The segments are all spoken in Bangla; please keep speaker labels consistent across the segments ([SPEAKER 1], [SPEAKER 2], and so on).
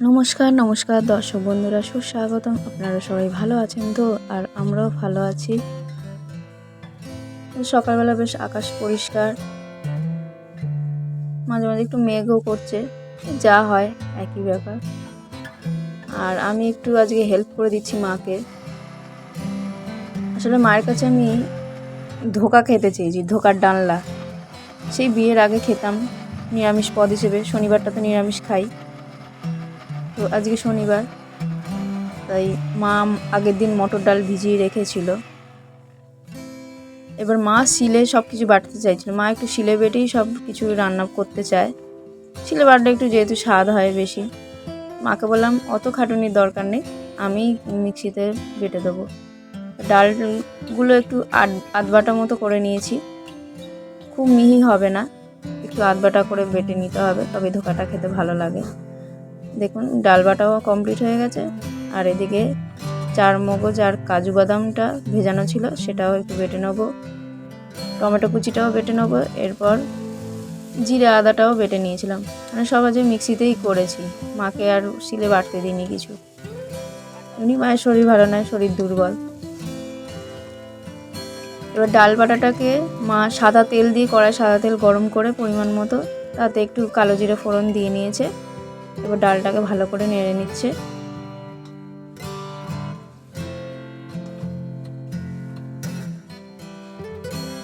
[SPEAKER 1] নমস্কার নমস্কার দর্শক বন্ধুরা, সুস্বাগতম। আপনারা সবাই ভালো আছেন তো? আর আমরাও ভালো আছি। সকালবেলা বেশ আকাশ পরিষ্কার। মাঝে মাঝে একটু মেঘও করছে, যা হয়, একই ব্যাপার। আর আমি একটু আজকে হেল্প করে দিচ্ছি মাকে। আসলে মায়ের কাছে আমি ধোকা খেতে চেয়েছি, ধোকার ডালনা। সেই বিয়ের আগে খেতাম, নিরামিষ পদ হিসেবে, শনিবারটা তো নিরামিষ খাই। তো আজকে শনিবার। তাই মা আগের দিন মটর ডাল ভিজিয়ে রেখেছিল। এবার মা শিলে সব কিছু বাটতে চাইছিল। মা একটু শিলে বেটেই সব কিছু রান্না করতে চায়। শিলে বাটলে একটু যেহেতু স্বাদ হয় বেশি। মাকে বললাম, অত খাটুনির দরকার নেই আমি মিক্সিতে বেটে দেবো। ডালগুলো একটু আধ আধবাটা মতো করে নিয়েছি। খুব মিহি হবে না। একটু আধবাটা করে বেটে নিতে হবে, তবে ধোকাটা খেতে ভালো লাগে। দেখুন, ডাল বাটাও কমপ্লিট হয়ে গেছে। আর এদিকে চার মগজ আর কাজু বাদামটা ভেজানো ছিল, সেটাও একটু বেটে নেব। টমেটো কুচিটাও বেটে নেব। এরপর জিরে আদাটাও বেটে নিয়েছিলাম। মানে সব আজ মিক্সিতেই করেছি। মাকে আর শিলে বাটতে দিইনি কিছু। এমনি মায়ের শরীর ভালো নয়, শরীর দুর্বল। এবার ডাল বাটাটাকে মা সাদা তেল দিয়ে কড়ায় সাদা তেল গরম করে পরিমাণ মতো, তাতে একটু কালো জিরে ফোড়ন দিয়ে নিয়েছে। এবার ডালটাকে ভালো করে নেড়ে নিচ্ছে।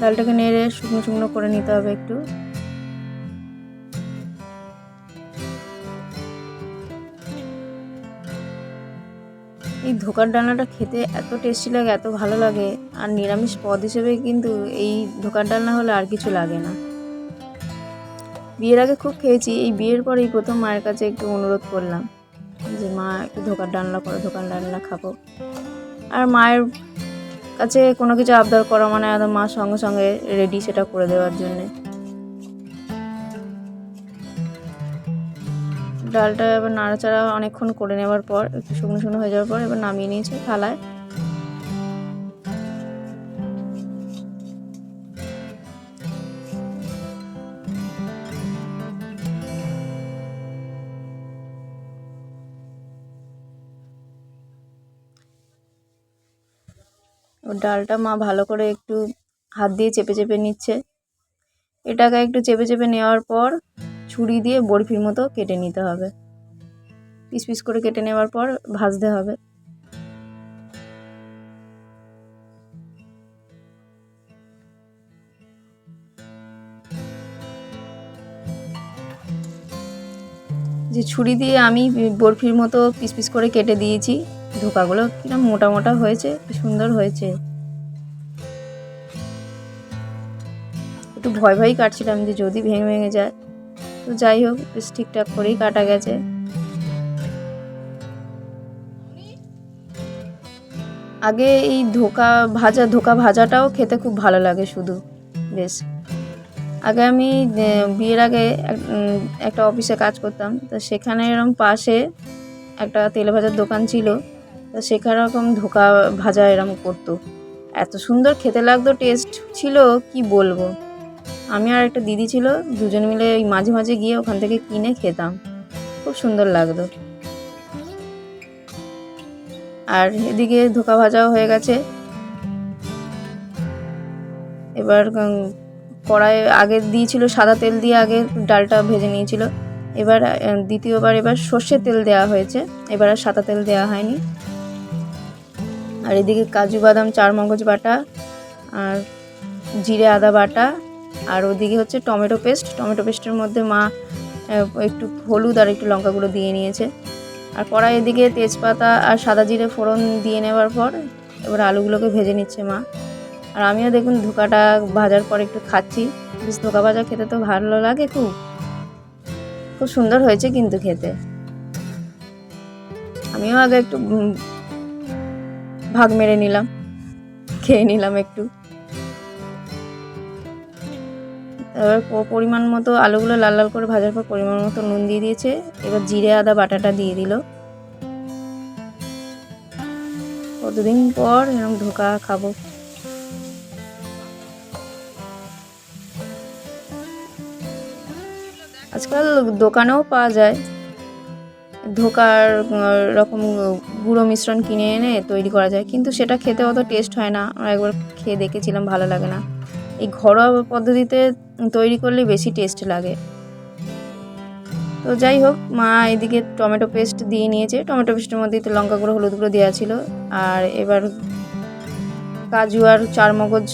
[SPEAKER 1] ডালটাকে নেড়ে শুকনো শুকনো করে নিতে হবে একটু। এই ধোকার ডালনাটা খেতে এত টেস্টি লাগে, এত ভালো লাগে। আর নিরামিষ পদ হিসেবে কিন্তু এই ধোকার ডালনা হলে আর কিছু লাগে না। বিয়ের আগে খুব খেয়েছি, এই বিয়ের পরেই প্রথম মায়ের কাছে একটু অনুরোধ করলাম যে, মা, একটু ধোকার ডালনা করো, ধোকার ডালনা খাব। আর মায়ের কাছে কোনো কিছু আবদার করা মানে একদম মা সঙ্গে সঙ্গে রেডি সেটা করে দেওয়ার জন্যে। ডালটা এবার নাড়াচাড়া অনেকক্ষণ করে নেওয়ার পর, একটু শুকনো শুকনো হয়ে যাওয়ার পর এবার নামিয়ে নিয়েছে থালায়। ডালটা মা ভালো করে একটু হাত দিয়ে চেপে চেপে নিচ্ছে। এটাকে একটু চেপে চেপে নেওয়ার পর ছুরি দিয়ে বরফির মতো কেটে নিতে হবে। পিস পিস করে কেটে নেওয়ার পর ভাজতে হবে। যে ছুরি দিয়ে আমি বরফির মতো পিস পিস করে কেটে দিয়েছি ধোকাগুলো কিরম মোটা মোটা হয়েছে সুন্দর হয়েছে। একটু ভয় ভয়ই কাটছিলাম যে যদি ভেঙে ভেঙে যায়। তো যাই হোক, বেশ ঠিকঠাক করেই কাটা গেছে। আগে এই ধোকা ভাজা, ধোকা ভাজাটাও খেতে খুব ভালো লাগে শুধু, বেশ। আগে আমি বিয়ের আগে একটা অফিসে কাজ করতাম, তো সেখানে এরকম পাশে একটা তেলে ভাজার দোকান ছিল। তো সেখানে এরকম ধোকা ভাজা এরকম করতো। এত সুন্দর খেতে লাগতো টেস্ট ছিল, কি বলব? আমি আর একটা দিদি ছিল, দুজন মিলে ওই মাঝে মাঝে গিয়ে ওখান থেকে কিনে খেতাম। খুব সুন্দর লাগতো। আর এদিকে ধোকা ভাজাও হয়ে গেছে। এবার কড়াই আগে দিয়েছিল সাদা তেল দিয়ে আগে ডালটা ভেজে নিয়েছিল। এবার দ্বিতীয়বার এবার সর্ষের তেল দেওয়া হয়েছে। এবার আর সাদা তেল দেওয়া হয়নি। আর এদিকে কাজু বাদাম চার মগজ বাটা আর জিরে আদা বাটা। আর ওদিকে হচ্ছে টমেটো পেস্ট। টমেটো পেস্টের মধ্যে মা একটু হলুদ আর একটু লঙ্কা গুঁড়ো দিয়ে নিয়েছে। আর কড়াই এদিকে তেজপাতা আর সাদা জিরে ফোড়ন দিয়ে নেওয়ার পর এবার আলুগুলোকে ভেজে নিচ্ছে মা। আর আমিও দেখুন ধোকাটা ভাজার পর একটু খাচ্ছি। বেশ ধোকা ভাজা খেতে তো ভালো লাগে খুব। খুব সুন্দর হয়েছে কিন্তু খেতে। আমিও আগে একটু ভাগ মেরে নিলাম। খেয়ে নিলাম একটু। এবার পরিমাণ মতো আলুগুলো লাল লাল করে ভাজার পর পরিমাণ মতো নুন দিয়ে দিয়েছে। এবার জিরে, আদা, বাটাটা দিয়ে দিল। কতদিন পর এরকম ধোকা খাব। আজকাল দোকানেও পাওয়া যায়। ধোকার রকম গুঁড়ো মিশ্রণ কিনে এনে তৈরি করা যায়। কিন্তু সেটা খেতে অত টেস্ট হয় না। আমরা একবার খেয়ে দেখেছিলাম, ভালো লাগে না। এই ঘরোয়া পদ্ধতিতে তৈরি করলে বেশি টেস্ট লাগে। তো যাই হোক, মা এদিকে টমেটো পেস্ট দিয়ে নিয়েছে। টমেটো পেস্টের মধ্যে তো লঙ্কা গুঁড়ো, হলুদ গুঁড়ো দেওয়া ছিল। আর এবার কাজু আর চারমগজ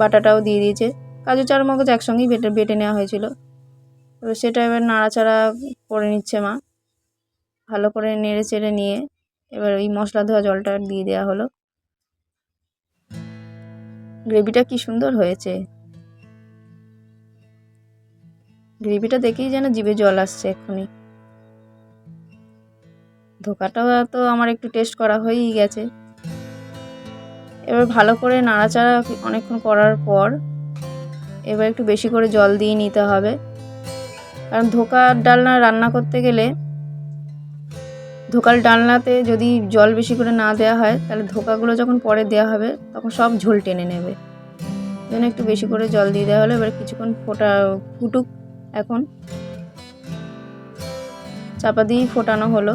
[SPEAKER 1] বাটাটাও দিয়ে দিয়েছে। কাজু, চারমগজ একসঙ্গেই বেটে বেটে নেওয়া হয়েছিল। তো সেটা এবার নাড়াচাড়া করে নিচ্ছে মা। ভালো করে নেড়ে চেড়ে নিয়ে এবার ওই মশলা ধোয়া জলটা দিয়ে দেওয়া হলো। গ্রেভিটা কি সুন্দর হয়েছে। গ্রেভিটা দেখেই যেন জিভে জল আসছে এক্ষুনি। ধোকাটাও তো আমার একটু টেস্ট করা হয়েই গেছে। এবার ভালো করে নাড়াচাড়া অনেকক্ষণ করার পর এবার একটু বেশি করে জল দিয়ে নিতে হবে। কারণ ধোকার ডালনা রান্না করতে গেলে ধোকার ডালনাতে যদি জল বেশি করে না দেওয়া হয়, তাহলে ধোকাগুলো যখন পরে দেওয়া হবে, তখন সব ঝোল টেনে নেবে। জন্য একটু বেশি করে জল দিয়ে দেওয়া হলো, এবার কিছুক্ষণ ফোটা, ফুটুক এখন। চাপা দিয়েই ফোটানো হলো।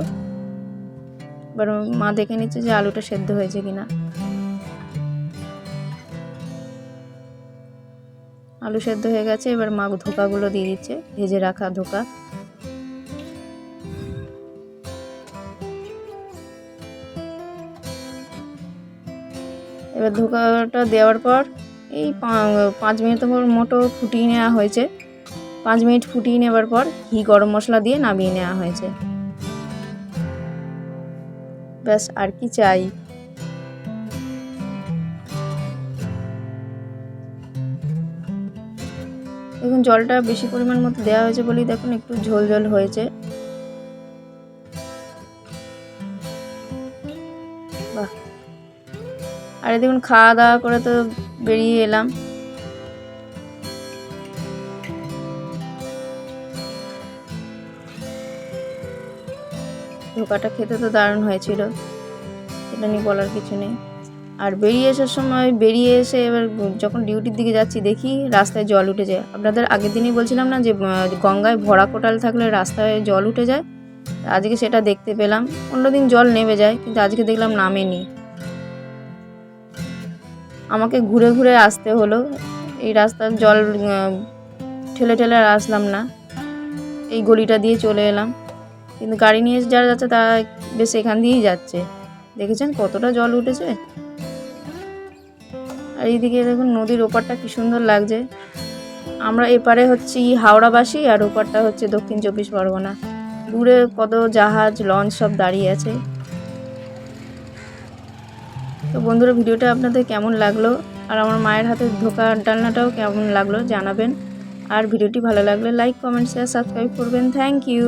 [SPEAKER 1] এবার মা দেখে নিচ্ছে যে আলুটা সেদ্ধ হয়েছে কিনা। আলু সেদ্ধ হয়ে গেছে, এবার মা ধোকাগুলো দিয়ে দিচ্ছে, ভেজে রাখা ধোকা। এবার ধোকাটা দেওয়ার পর এই পাঁচ মিনিট মোটো ফুটিয়ে নেওয়া হয়েছে। পাঁচ মিনিট ফুটিয়ে নেওয়ার পর ঘি গরম মশলা দিয়ে নামিয়ে নেওয়া হয়েছে। ব্যাস, আর কি চাই? দেখুন, জলটা বেশি পরিমাণ মতো দেওয়া হয়েছে বলেই দেখুন, একটু ঝোল ঝোল হয়েছে। আর দেখুন খাওয়া দাওয়া করে তো বেরিয়ে এলাম। ধোকাটা খেতে তো দারুণ হয়েছিল সেটা নিয়ে বলার কিছু নেই। আর বেরিয়ে আসার সময় বেরিয়ে এসে এবার যখন ডিউটির দিকে যাচ্ছি, দেখি রাস্তায় জল উঠে যায়। আপনাদের আগের দিনই বলছিলাম না যে গঙ্গায় ভরা কোটাল থাকলে রাস্তায় জল উঠে যায়? আজকে সেটা দেখতে পেলাম। অন্যদিন জল নেমে যায়, কিন্তু আজকে দেখলাম নামেনি। আমাকে ঘুরে ঘুরে আসতে হলো। এই রাস্তার জল ঠেলে ঠেলে আর আসলাম না। এই গলিটা দিয়ে চলে এলাম। কিন্তু গাড়ি নিয়ে যারা যাচ্ছে তারা বেশ এখান দিয়েই যাচ্ছে। দেখেছেন কতটা জল উঠেছে? আর এইদিকে দেখুন নদীর ওপারটা কি সুন্দর লাগছে। আমরা এপারে হচ্ছি হাওড়াবাসী আর ওপারটা হচ্ছে দক্ষিণ চব্বিশ পরগনা। দূরে কত জাহাজ, লঞ্চ সব দাঁড়িয়ে আছে। তো বন্ধুরা, ভিডিওটা আপনাদের কেমন লাগল? আর আমার মায়ের হাতে ধোকা ডালনাটাও কেমন লাগল জানাবেন। আর ভিডিওটি ভালো লাগলে লাইক কমেন্ট শেয়ার সাবস্ক্রাইব করবেন। Thank you